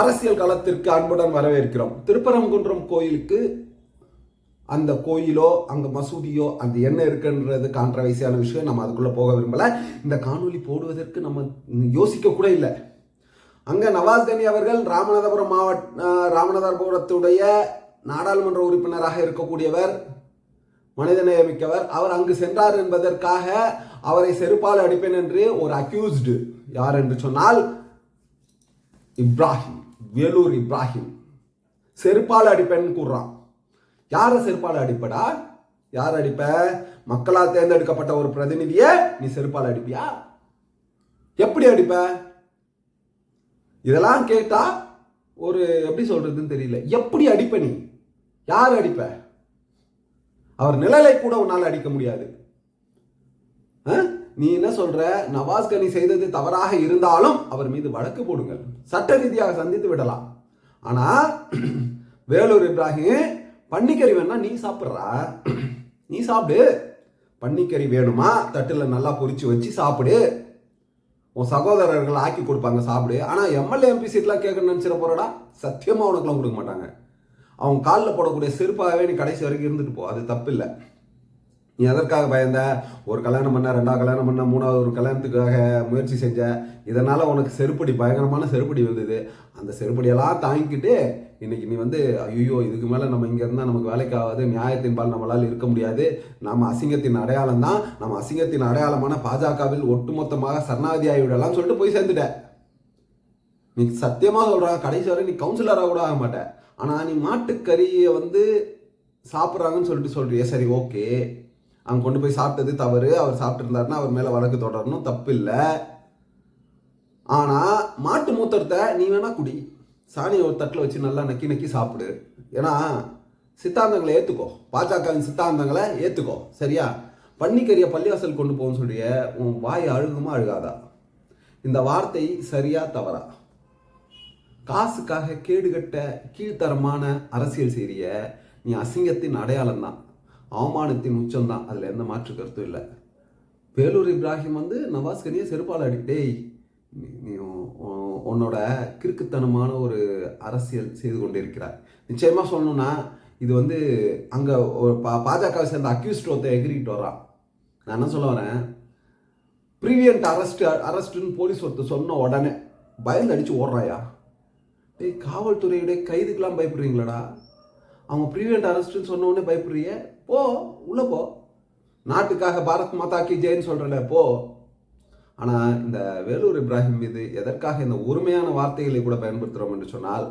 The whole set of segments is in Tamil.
அரசியல் களத்திற்கு அன்புடன் வரவேற்கிறோம். திருப்பரங்குன்றம் கோயிலுக்கு அந்த கோயிலோ அங்க மசூதியோ அந்த என்ன இருக்குன்றது கான்ட்ரவைசியான விஷயம் நம்ம அதுக்குள்ள போக விரும்பல. இந்த காணொலி போடுவதற்கு நம்ம யோசிக்க கூட இல்லை. அங்க நவாஸ் கனி அவர்கள் ராமநாதபுரம் மாவட்ட ராமநாதபுரத்துடைய நாடாளுமன்ற உறுப்பினராக இருக்கக்கூடியவர் மனிதநேயமிக்கவர். அவர் அங்கு சென்றார் என்பதற்காக அவரை செருப்பால் அடிப்பேன் என்று ஒரு அக்யூஸ்டு யார் என்று சொன்னால் இப்ராஹிம் வேலூர் இப்ராஹிம். செருப்பால் அடிப்பேன்னு கூறுறான். யாரை செருப்பால் அடிப்படா? யார் அடிப்ப? மக்களால் தேர்ந்தெடுக்கப்பட்ட ஒரு பிரதிநிதியை நீ செருப்பால் அடிப்பியா? எப்படி அடிப்ப? இதெல்லாம் கேட்டா ஒரு எப்படி சொல்றதுன்னு தெரியல. எப்படி அடிப்ப நீ? யார் அடிப்ப? அவர் நிழலை கூட உன்னால் அடிக்க முடியாது. ஆ? நீ என்ன சொல்ற? நவாஸ் கனி செய்தது தவறாக இருந்தாலும் அவர் மீது வழக்கு போடுங்கள். சட்ட ரீதியாக சந்தித்து விடலாம். ஆனா வேலூர் இப்ராஹிம் பன்னிக்கறி வேணா நீ சாப்பிட்றா? நீ சாப்பிடு. பன்னிக்கறி வேணுமா? தட்டுல நல்லா பொறிச்சு வச்சு சாப்பிடு. உன் சகோதரர்கள் ஆக்கி கொடுப்பாங்க சாப்பிடு. ஆனா எம்எல்ஏ எம்பி சீட்லாம் கேட்கணும்னு நினைச்சிட போறடா? சத்தியமா உனக்குலாம் கொடுக்க மாட்டாங்க. அவங்க காலில் போடக்கூடிய செருப்பாகவே நீ கடைசி வரைக்கும் இருந்துட்டு போ. அது தப்பு இல்லை நீ எதற்காக பயந்த? ஒரு கல்யாணம் பண்ண ரெண்டாவது கல்யாணம் பண்ண மூணாவது ஒரு கல்யாணத்துக்காக முயற்சி செஞ்ச இதனால் உனக்கு செருப்படி பயங்கரமான செருப்படி வந்தது அந்த செருப்படியெல்லாம் தாங்கிக்கிட்டு இன்னைக்கு நீ வந்து ஐயோ இதுக்கு மேலே நம்ம இங்கே இருந்தால் நமக்கு வேலைக்கு ஆகாது நியாயத்தின் பால் நம்மளால் இருக்க முடியாது. நம்ம அசிங்கத்தின் அடையாளம் தான். நம்ம அசிங்கத்தின் அடையாளமான பாஜகவில் ஒட்டுமொத்தமாக சரணாகதியாகி ஆகிவிடலாம் சொல்லிட்டு போய் சேர்ந்துட்ட. நீ சத்தியமாக சொல்கிறா கடைசி வரை நீ கவுன்சிலராக கூட ஆக மாட்டேன் ஆனால் நீ மாட்டுக்கறியை வந்து சாப்பிட்றாங்கன்னு சொல்லிட்டு சொல்கிறியே சரி ஓகே அவங்க கொண்டு போய் சாப்பிட்டது தவறு. அவர் சாப்பிட்டுருந்தாருன்னா அவர் மேலே வழக்கு தொடரணும். தப்பு இல்லை ஆனால் மாட்டு மூத்திரத்தை நீ வேணா குடி. சாணியை ஒரு தட்டில் வச்சு நல்லா நக்கி நக்கி சாப்பிடு. ஏன்னா சித்தாந்தங்களை ஏற்றுக்கோ பாஜகவின் சித்தாந்தங்களை ஏற்றுக்கோ சரியா? பன்னிக்கறியை பள்ளிவாசல் கொண்டு போகணும்னு சொல்லிய உன் வாய் அழுகுமா அழுகாதா? இந்த வார்த்தை சரியா தவறா? காசுக்காக கேடுகட்ட கீழ்த்தரமான அரசியல் செய்கிறிய நீ அசிங்கத்தின் அடையாளம் தான் அவமானத்தின் உச்சம் தான் அதில் எந்த மாற்று கருத்தும் இல்லை. வேலூர் இப்ராஹிம் வந்து நவாஸ் கனியை செருப்பால் அடிக்கிட்டே நீ- உன்னோட கிறுக்குத்தனமான ஒரு அரசியல் செய்து கொண்டிருக்கிறார் நிச்சயமாக சொல்லணும்னா இது வந்து அங்கே ஒரு பா பாஜகவை சேர்ந்த அக்யூஸ்ட் ஒருத்தன் எகிரிக்கிட்டு வர்றான். நான் என்ன சொல்ல வரேன்? ப்ரீவியன்ட் அரெஸ்ட் அரெஸ்ட்டுன்னு போலீஸ் ஒருத்தர் சொன்ன உடனே பயந்து அடித்து ஓடுறாயா? டேய் காவல்துறையுடைய கைதுக்கெலாம் பயப்படுறீங்களாடா. அவங்க ப்ரீவியன்ட் அரெஸ்ட்னு சொன்ன உடனே பயப்படுறிய? போ உள்ள போ. நாட்டுக்காக பாரத் மாதா கி ஜெயின்னு சொல்கிறல போ. ஆனால் இந்த வேலூர் இப்ராஹிம் மீது எதற்காக இந்த உரிமையான வார்த்தைகளை கூட பயன்படுத்துகிறோம் என்று சொன்னால்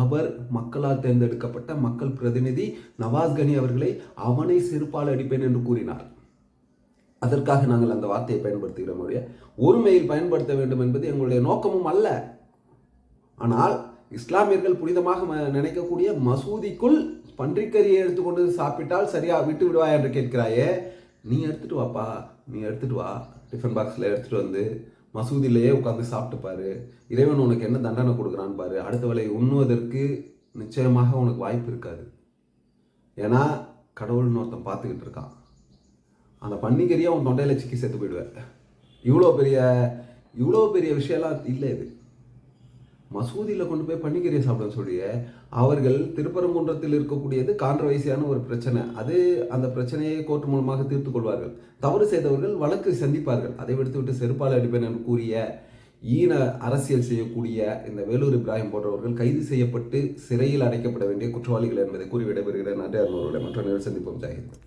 அவர் மக்களால் தேர்ந்தெடுக்கப்பட்ட மக்கள் பிரதிநிதி நவாஸ் கனி அவர்களை அவனை செருப்பால் அடிப்பேன் என்று கூறினார். அதற்காக நாங்கள் அந்த வார்த்தையை பயன்படுத்துகிறோம் ஒழிய ஒருமையில் பயன்படுத்த வேண்டும் என்பது எங்களுடைய நோக்கமும் அல்ல. ஆனால் இஸ்லாமியர்கள் புனிதமாக நினைக்கக்கூடிய மசூதிக்குள் பன்றிக்கறியை எடுத்துக்கொண்டு சாப்பிட்டால் சரியா விட்டு விடுவா என்று கேட்கிறாயே நீ எடுத்துட்டு வாப்பா நீ எடுத்துட்டு வா. டிஃபன் பாக்ஸில் எடுத்துட்டு வந்து மசூதியிலேயே உட்காந்து சாப்பிட்டு பாரு. இறைவன் உனக்கு என்ன தண்டனை கொடுக்குறான்னு பாரு. அடுத்த வேலை உண்ணுவதற்கு நிச்சயமாக உனக்கு வாய்ப்பு இருக்காது. ஏன்னா கடவுள்னு ஒருத்தன் பார்த்துக்கிட்டு இருக்கான். அந்த பன்னிக்கறியை உன் தொண்டையில் சிக்கி செத்து போயிடுவேன். இவ்வளோ பெரிய இவ்வளோ பெரிய விஷயம்லாம் இல்லை இது. மசூதியில் கொண்டு போய் பன்னிக்கறியை சாப்பிட சொல்லிய அவர்கள் திருப்பரங்குன்றத்தில் இருக்கக்கூடியது கான்ட்ரவைசியான ஒரு பிரச்சனை. அது அந்த பிரச்சனையை கோர்ட் மூலமாக தீர்த்து கொள்வார்கள். தவறு செய்தவர்கள் வழக்கு சந்திப்பார்கள். அதை விடுத்து விட்டு செருப்பால் அடிப்பேன் என்று கூறிய ஈன அரசியல் செய்யக்கூடிய இந்த வேலூர் இப்ராஹிம் போன்றவர்கள் கைது செய்யப்பட்டு சிறையில் அடைக்கப்பட வேண்டிய குற்றவாளிகள் என்பதை கூறி விடைபெறுகிறேன் நன்றி அருணவர்களை மற்ற நேரம் சந்திப்போம். ஜாகித்